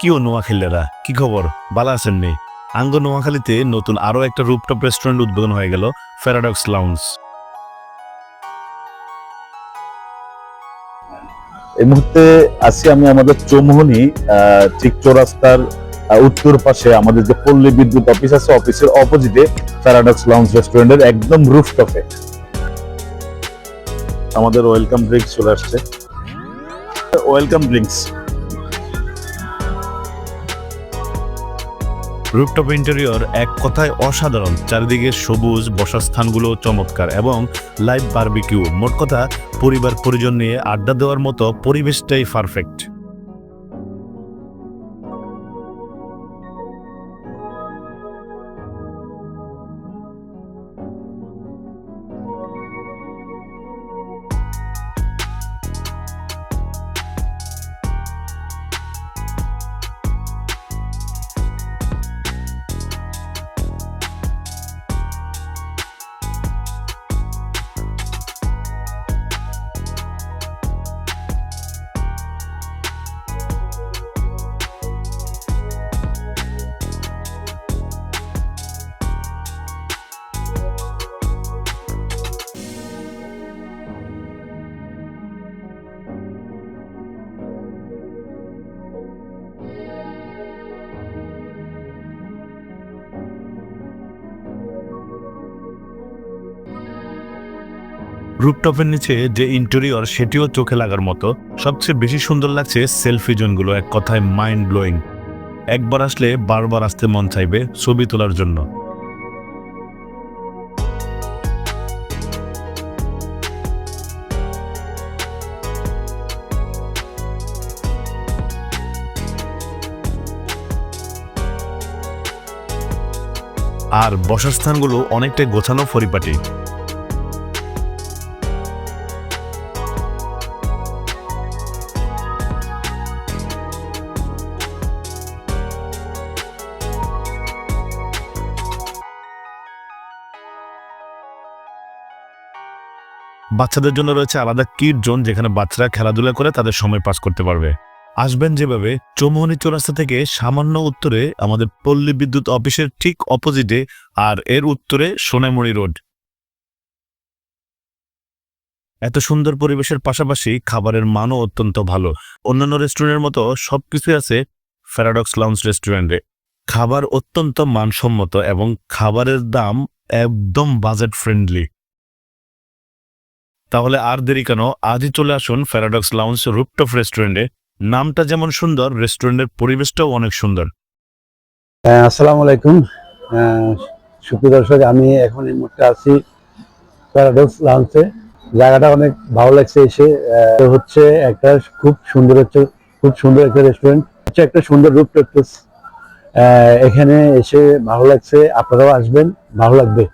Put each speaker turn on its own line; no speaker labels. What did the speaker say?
কিও নোয়াখালীরা? কি খবর? বালা আছেন নি? আঙ্গ নোয়াখালীতে নতুন আরও একটা রুপটপ রেস্টুরেন্ট উদ্বোধন হয়ে গেল ফ্যারাডক্স লাউন্স
এই মুহূর্তে আছি আমি আমাদের চৌমোহনী ঠিক চৌরাস্তার উত্তর পাশে আমাদের যে পল্লী বিদ্যুৎ অফিস আছে, অফিসের অপোজিটে প্যারাডক্স লাউন্স রেস্টুরেন্টের একদম রুফটপে। আমাদের ওয়েলকাম ড্রিঙ্কস চলে আসছে। ওয়েলকাম ড্রিঙ্কস
রুপটপ ইন্টেরিয়র এক কথায় অসাধারণ, চারিদিকে সবুজ বসার স্থানগুলো চমৎকার এবং লাইভ বারবিকিউ মোট কথা পরিবার পরিজন নিয়ে আড্ডা দেওয়ার মতো পরিবেশটাই পারফেক্ট রুপটপের নিচে যে ইন্টেরিয়র সেটিও চোখে লাগার মতো, সবচেয়ে বেশি সুন্দর লাগছে সেলফি জোনগুলো, এক কথায় মাইন্ড ব্লোয়িং একবার আসলে বারবার আসতে মন চাইবে ছবি তোলার জন্য। আর বসার স্থানগুলো অনেকটাই গোছানো পরিপাটি বাচ্চাদের জন্য রয়েছে আলাদা কিট জোন যেখানে বাচ্চারা খেলাধুলা করে তাদের সময় পাস করতে পারবে। আসবেন যেভাবে, চৌমোহনী চৌরাস্তা থেকে সামান্য উত্তরে আমাদের পল্লী বিদ্যুৎ অফিসের ঠিক অপোজিটে আর এর উত্তরে সোনামুড়ি রোড। এত সুন্দর পরিবেশের পাশাপাশি খাবারের মানও অত্যন্ত ভালো। অন্যান্য রেস্টুরেন্টের মতো সবকিছু আছে ফ্যারাডক্স লাউন্স রেস্টুরেন্টে। খাবার অত্যন্ত মানসম্মত এবং খাবারের দাম একদম বাজেট ফ্রেন্ডলি। তাহলে আর দেরি কেন? আজই চলে আসুন ফ্যারাডক্স লাউন্স রুপটপ রেস্টুরেন্টে নামটা যেমন সুন্দর রেস্টুরেন্টের পরিবেশটাও অনেক সুন্দর।
হ্যাঁ, আসসালামু আলাইকুম। সুপ্রিয় দর্শক আমি এখন এই মুহূর্তে আছি প্যারাডক্স লাউন্সে জায়গাটা অনেক ভালো লাগছে এসে। হচ্ছে একটা খুব সুন্দর হচ্ছে খুব সুন্দর একটা রেস্টুরেন্ট হচ্ছে একটা সুন্দর রূপ এখানে এসে ভালো লাগছে। আপনারাও আসবেন ভালো লাগবে।